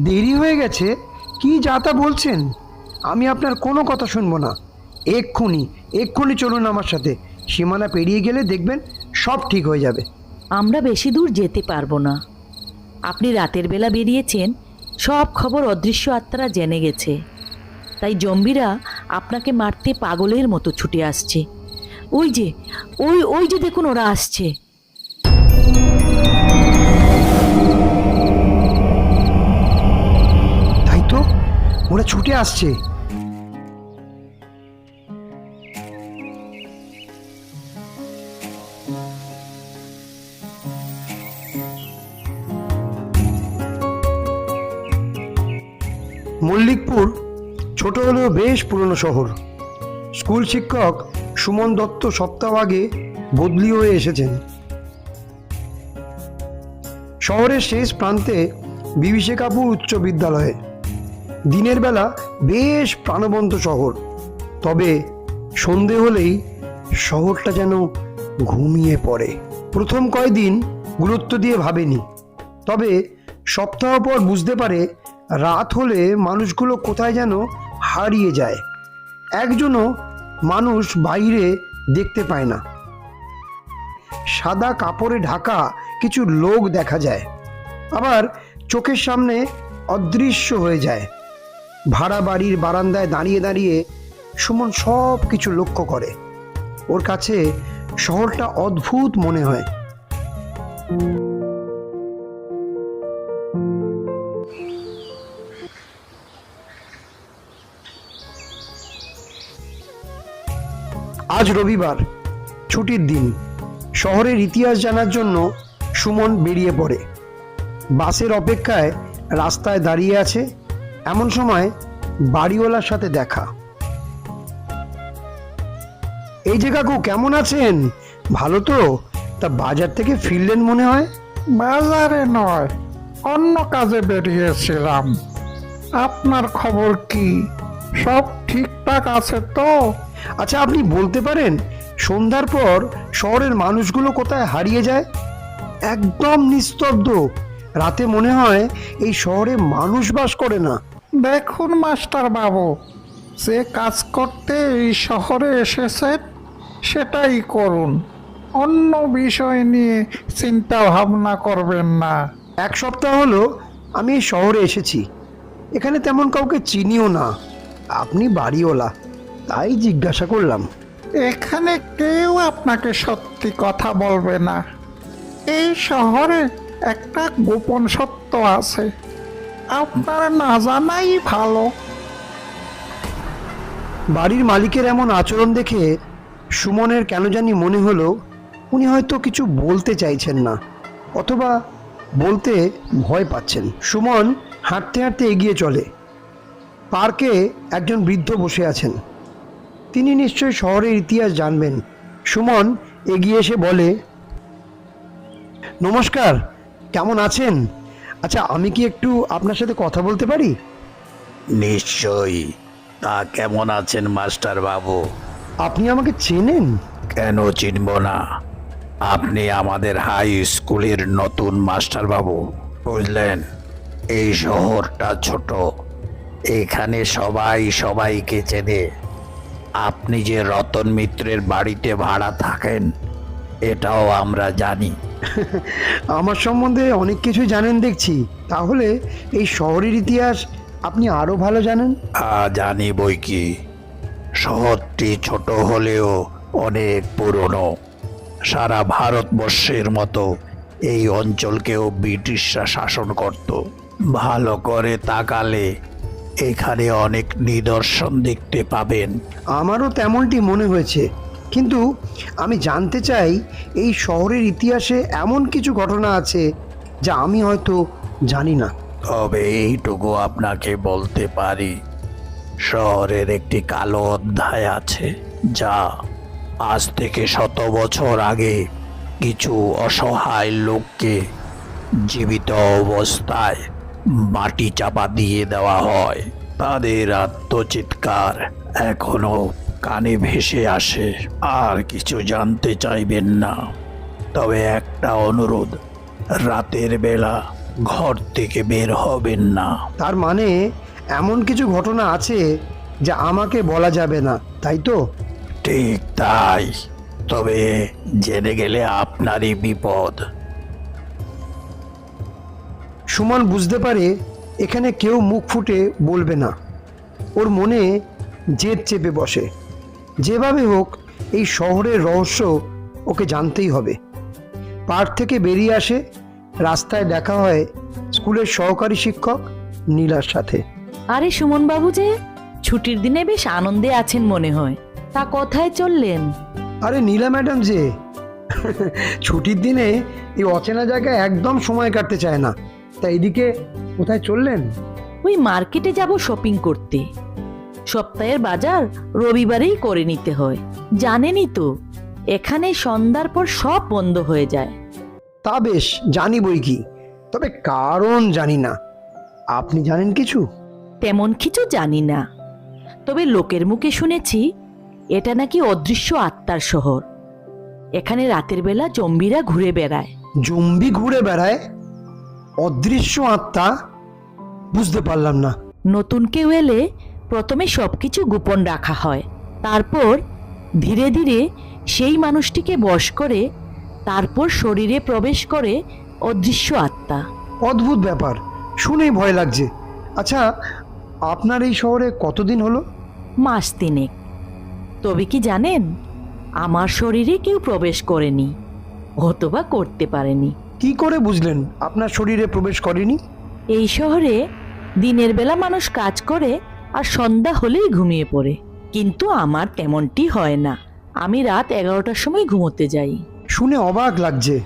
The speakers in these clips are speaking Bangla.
দেরি হয়ে গেছে? কি যা তা বলছেন? আমি আপনার কোনো কথা শুনব না। এক্ষুনি এক্ষুনি চলুন আমার সাথে। সীমানা পেরিয়ে গেলে দেখবেন সব ঠিক হয়ে যাবে। আমরা বেশি দূর যেতে পারব না। আপনি রাতের বেলা বেরিয়েছেন, সব খবর অদৃশ্য আত্মারা জেনে গেছে। তাই জম্বিরা আপনাকে মারতে পাগলের মতো ছুটে আসছে। ওই যে, ওই ওই যে দেখুন ওরা আসছে। ওরা ছুটে আসছে। মল্লিকপুর ছোট হলেও বেশ পুরনো শহর। স্কুল শিক্ষক সুমন দত্ত সপ্তাহ আগে বদলি হয়ে এসেছেন। শহরের শেষ প্রান্তে বিভীষিকাপুর উচ্চ বিদ্যালয়ে দিনের বেলা বেশ প্রাণবন্ত শহর। তবে সন্ধে হলেই শহরটা যেন ঘুমিয়ে পড়ে। প্রথম কয়দিন গুরুত্ব দিয়ে ভাবেনি। তবে সপ্তাহ পর বুঝতে পারে রাত হলে মানুষগুলো কোথায় যেন হারিয়ে যায়। একজনও মানুষ বাইরে দেখতে পায় না। সাদা কাপড়ে ঢাকা কিছু লোক দেখা যায়। আবার চোখের সামনে অদৃশ্য হয়ে যায়। ভাড়া বাড়ির বারান্দায় দাঁড়িয়ে দাঁড়িয়ে সুমন সব কিছু লক্ষ্য করে। ওর কাছে শহরটা অদ্ভুত মনে হয়। আজ রবিবার, ছুটির দিন। শহরের ইতিহাস জানার জন্য সুমন বেরিয়ে পড়ে। বাসের অপেক্ষায় রাস্তায় দাঁড়িয়ে আছে এমন সময় বাড়িওয়ালার সাথে দেখা। এই যে কাকু কেমন আছেন? ভালো তো? তা বাজার থেকে ফিরলেন মনে হয়? বাজারে নয় অন্য কাজে বেরিয়েছিলাম। আপনার খবর কি? সব ঠিকঠাক আছে তো? আচ্ছা আপনি বলতে পারেন সন্ধ্যার পর শহরের মানুষগুলো কোথায় হারিয়ে যায়? একদম নিস্তব্ধ। রাতে মনে হয় এই শহরে মানুষ বাস করে না। দেখুন মাস্টার বাবু যে কাজ করতে এই শহরে এসেছেন সেটাই করুন। অন্য বিষয় নিয়ে চিন্তা ভাবনা করবেন না। এক সপ্তাহ হলো আমি এই শহরে এসেছি। এখানে তেমন কাউকে চিনিও না। আপনি বাড়িওলা তাই জিজ্ঞাসা করলাম। এখানে কেউ আপনাকে সত্যি কথা বলবে না। এই শহরে একটা গোপন সত্য আছে। আপনার না জানাই ভালো। বাড়ির মালিকের এমন আচরণ দেখে সুমনের কেন জানি মনে হলো উনি হয়তো কিছু বলতে চাইছেন না, অথবা বলতে ভয় পাচ্ছেন। সুমন হাঁটতে হাঁটতে এগিয়ে চলে। পার্কে একজন বৃদ্ধ বসে আছেন। তিনি নিশ্চয়ই শহরের ইতিহাস জানবেন। সুমন এগিয়ে এসে বলে, নমস্কার, কেমন আছেন? আচ্ছা আমি কি একটু আপনার সাথে কথা বলতে পারি? নিশ্চয়ই। তা কেমন আছেন মাস্টার বাবু? আপনি আমাকে চেনেন? কেন চিনব না? আপনি আমাদের হাই স্কুলের নতুন মাস্টার বাবু বুঝলেন? এই শহরটা ছোট। এখানে সবাই সবাইকে চেনে। আপনি যে রতন মিত্রের বাড়িতে ভাড়া থাকেন এটাও আমরা জানি। আমার সম্বন্ধে অনেক কিছু জানেন দেখছি। তাহলে এই শহরের ইতিহাস আপনি আরও ভালো জানেন? জানি বই কি। শহরটি ছোট হলেও অনেক পুরনো। সারা ভারতবর্ষের মতো এই অঞ্চলকেও ব্রিটিশরা শাসন করত। ভালো করে তাকালে এখানে অনেক নিদর্শন দেখতে পাবেন। আমারও তেমনটি মনে হয়েছে। কিন্তু আমি জানতে চাই, এই শহরের ইতিহাসে এমন কিছু ঘটনা আছে যা আমি হয়তো জানি না। তবে এইটুকু আপনাকে বলতে পারি, শহরের একটি কালো অধ্যায় আছে যা আজ থেকে শত বছর আগে কিছু অসহায় লোককে জীবিত অবস্থায় মাটি চাপা দিয়ে দেওয়া হয়। তাদের আত্মচিৎকার এখনও কানে ভেসে আসে। আর কিছু জানতে চাইবেন না। তবে একটা অনুরোধ রাতের বেলা ঘর থেকে বের হবেন না। তার মানে এমন কিছু ঘটনা আছে যা আমাকে বলা যাবে না তাই তো? ঠিক তাই। তবে জেনে গেলে আপনারই বিপদ। সুমন বুঝতে পারে এখানে কেউ মুখ ফুটে বলবে না। ওর মনে জেদ চেপে বসে। যেভাবে হোক এই শহরের রহস্য ওকে জানতেই হবে। পার্ক থেকে বেরিয়ে আসে রাস্তায় দেখা হয় স্কুলের সহকারী শিক্ষক নীলার সাথে। আরে সুমন বাবু যে ছুটির দিনে বেশ আনন্দে আছেন মনে হয়। তা কোথায় চললেন? আরে নীলা ম্যাডাম যে ছুটির দিনে এই অচেনা জায়গায় একদম সময় কাটতে চায় না। তা এদিকে কোথায় চললেন? ওই মার্কেটে যাব শপিং করতে। সপ্তাহের বাজার রবিবারেই করে নিতে হয়। জানেনই তো এখানে সন্ধ্যার পর সব বন্ধ হয়ে যায়। তা বেশ জানি বই কি তবে কারণ জানি না। আপনি জানেন কিছু? তেমন কিছু জানি না। তবে লোকের মুখে শুনেছি এটা নাকি অদৃশ্য আত্মার শহর। এখানে রাতের বেলা জম্বিরা ঘুরে বেড়ায়। জম্বি ঘুরে বেড়ায়? অদৃশ্য আত্মা? বুঝতে পারলাম না। নতুন কেউ এলে প্রথমে সব কিছু গোপন রাখা হয়। তারপর ধীরে ধীরে সেই মানুষটিকে বশ করে তারপর শরীরে প্রবেশ করে অদৃশ্য আত্মা। অদ্ভুত ব্যাপার শুনেই ভয় লাগছে। আচ্ছা আপনার এই শহরে কতদিন হলো? মাস তিনেক। তবে কি জানেন আমার শরীরে কেউ প্রবেশ করেনি অথবা করতে পারেনি। কি করে বুঝলেন আপনার শরীরে প্রবেশ করেনি? এই শহরে দিনের বেলা মানুষ কাজ করে আর সন্ধ্যা হলেই ঘুমিয়ে পড়ে। কিন্তু আমার তেমনটি হয় না। আমি রাত এগারোটার সময় ঘুমোতে যাই। শুনে অবাক লাগছে।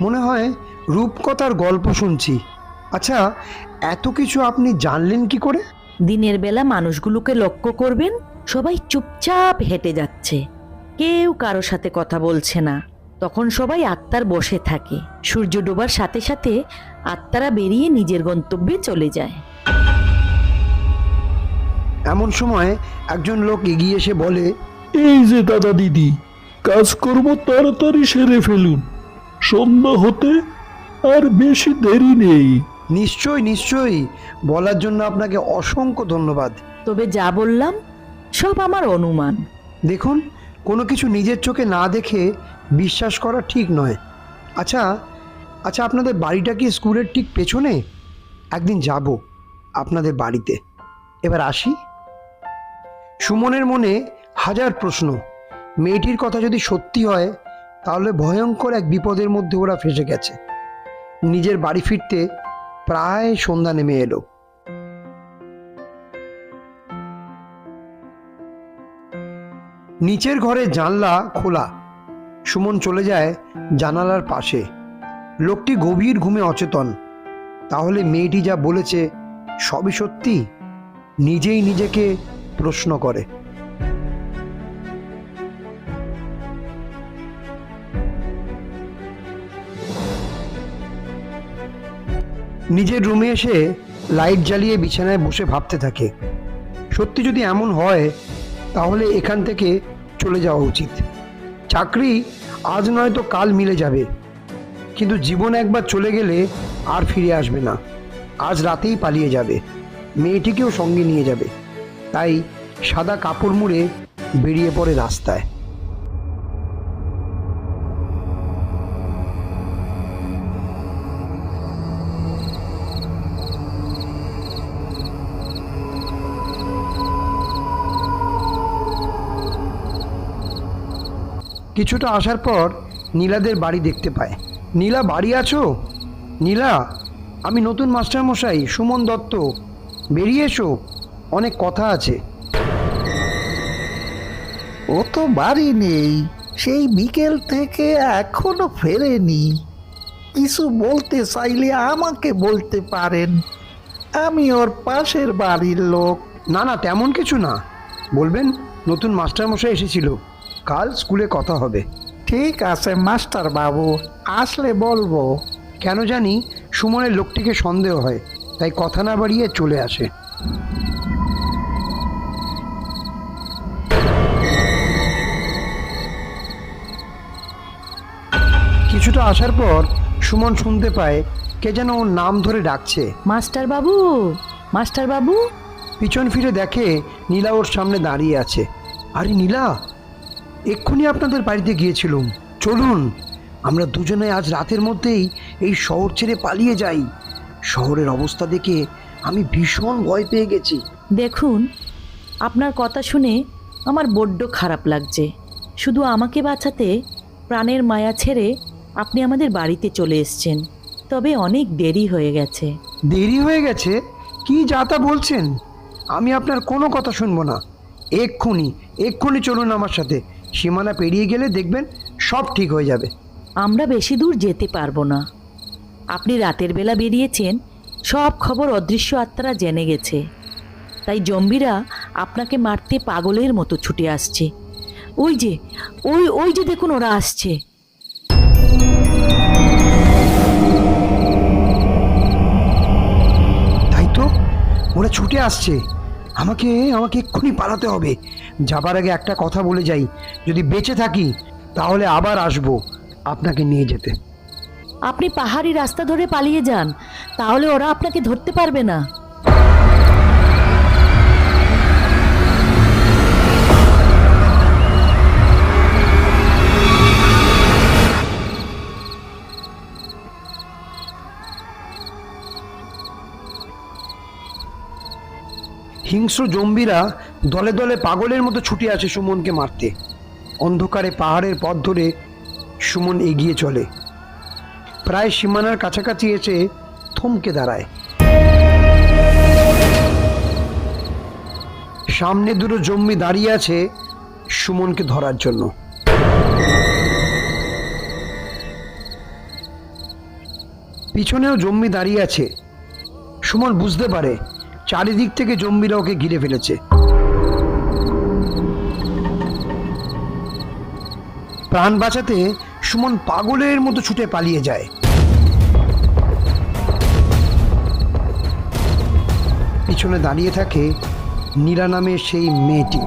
মনে হয় রূপকথার গল্প শুনছি। আচ্ছা এত কিছু আপনি জানলেন কি করে? দিনের বেলা মানুষগুলোকে লক্ষ্য করবেন সবাই চুপচাপ হেঁটে যাচ্ছে। কেউ কারও সাথে কথা বলছে না। তখন সবাই আত্মার বসে থাকে। সূর্য ডোবার সাথে সাথে আত্মারা বেরিয়ে নিজের গন্তব্যে চলে যায়। এমন সময় একজন লোক এগিয়ে এসে বলে এই যে দাদা দিদি কাজ কাজকর্ম তাড়াতাড়ি সেরে ফেলুন। সন্ধ্যা হতে আর বেশি দেরি নেই। নিশ্চয়ই নিশ্চয়ই। বলার জন্য আপনাকে অসংখ্য ধন্যবাদ। তবে যা বললাম সব আমার অনুমান। দেখুন কোনো কিছু নিজের চোখে না দেখে বিশ্বাস করা ঠিক নয়। আচ্ছা আচ্ছা আপনাদের বাড়িটা কি স্কুলের ঠিক পেছনে? একদিন যাব আপনাদের বাড়িতে। এবার আসি। সুমনের মনে হাজার প্রশ্ন। মেয়েটির কথা যদি সত্যি হয়, তাহলে ভয়ঙ্কর এক বিপদের মধ্যে ওরা ফেসে গেছে। নিজের বাড়ি ফিরতে প্রায় সন্ধ্যা নেমে এলো। নিচের ঘরে জানলা খোলা। সুমন চলে যায় জানালার পাশে। লোকটি গভীর ঘুমে অচেতন। তাহলে মেয়েটি যা বলেছে, সবই সত্যি? নিজেই নিজেকে প্রশ্ন করে। নিজের রুমে এসে লাইট জ্বালিয়ে বিছানায় বসে ভাবতে থাকে। সত্যি যদি এমন হয়, তাহলে এখান থেকে চলে যাওয়া উচিত। চাকরি আজ নয়তো কাল মিলে যাবে। কিন্তু জীবন একবার চলে গেলে আর ফিরে আসবে না। আজ রাতেই পালিয়ে যাবে। মেয়েটিকেও সঙ্গে নিয়ে যাবে। তাই সাদা কাপড় মুড়ে বেরিয়ে পড়ে রাস্তায়। কিছুটা আসার পর নীলাদের বাড়ি দেখতে পায়। নীলা, বাড়ি আছো? নীলা, আমি নতুন মাস্টারমশাই সুমন দত্ত। বেরিয়ে এসো। অনেক কথা আছে। ও তো বাড়ি নেই সেই বিকেল থেকে এখনও ফেরেনি। কিছু বলতে চাইলে আমাকে বলতে পারেন। আমি ওর পাশের বাড়ির লোক। না না তেমন কিছু না। বলবেন নতুন মাস্টারমশাই এসেছিল। কাল স্কুলে কথা হবে। ঠিক আছে মাস্টার বাবু আসলে বলব। কেন জানি সুমনের লোকটিকে সন্দেহ হয় তাই কথা না বাড়িয়ে চলে আসে। কিছুটা আসার পর সুমন শুনতে পায় কে যেন ওর নাম ধরে ডাকছে। মাস্টার বাবু মাস্টার বাবু পিছন ফিরে দেখে নীলা ওর সামনে দাঁড়িয়ে আছে। আরে নীলা এক্ষুনি আপনাদের বাড়িতে গিয়েছিলুম। চলুন আমরা দুজনে আজ রাতের মধ্যেই এই শহর ছেড়ে পালিয়ে যাই। শহরের অবস্থা দেখে আমি ভীষণ ভয় পেয়ে গেছি। দেখুন আপনার কথা শুনে আমার বড্ড খারাপ লাগছে। শুধু আমাকে বাঁচাতে প্রাণের মায়া ছেড়ে আপনি আমাদের বাড়িতে চলে এসছেন। তবে অনেক দেরি হয়ে গেছে। দেরি হয়ে গেছে? কি যা তা বলছেন? আমি আপনার কোনো কথা শুনব না। এক্ষুনি এক্ষুনি চলুন আমার সাথে। সীমানা পেরিয়ে গেলে দেখবেন সব ঠিক হয়ে যাবে। আমরা বেশি দূর যেতে পারব না। আপনি রাতের বেলা বেরিয়েছেন সব খবর অদৃশ্য আত্মারা জেনে গেছে। তাই জম্বিরা আপনাকে মারতে পাগলের মতো ছুটে আসছে। ওই যে ওই ওই যে দেখুন ওরা আসছে। ছুটে আসছে। আমাকে আমাকে এক্ষুনি পালাতে হবে। যাবার আগে একটা কথা বলে যাই। যদি বেঁচে থাকি, তাহলে আবার আসব আপনাকে নিয়ে যেতে। আপনি পাহাড়ি রাস্তা ধরে পালিয়ে যান, তাহলে ওরা আপনাকে ধরতে পারবে না। হিংস্র জম্বিরা দলে দলে পাগলের মতো ছুটে আসে সুমনকে মারতে। অন্ধকারে পাহাড়ের পথ ধরে সুমন এগিয়ে চলে। প্রায় সীমানার কাছাকাছি এসে থমকে দাঁড়ায়। সামনে দুটো জম্বি দাঁড়িয়ে আছে সুমনকে ধরার জন্য। পিছনেও জম্বি দাঁড়িয়ে আছে। সুমন বুঝতে পারে চারিদিক থেকে জম্বিরা ওকে ঘিরে ফেলেছে। প্রাণ বাঁচাতে সুমন পাগলের মতো ছুটে পালিয়ে যায়। পিছনে দাঁড়িয়ে থাকে নীলা নামের সেই মেয়েটি।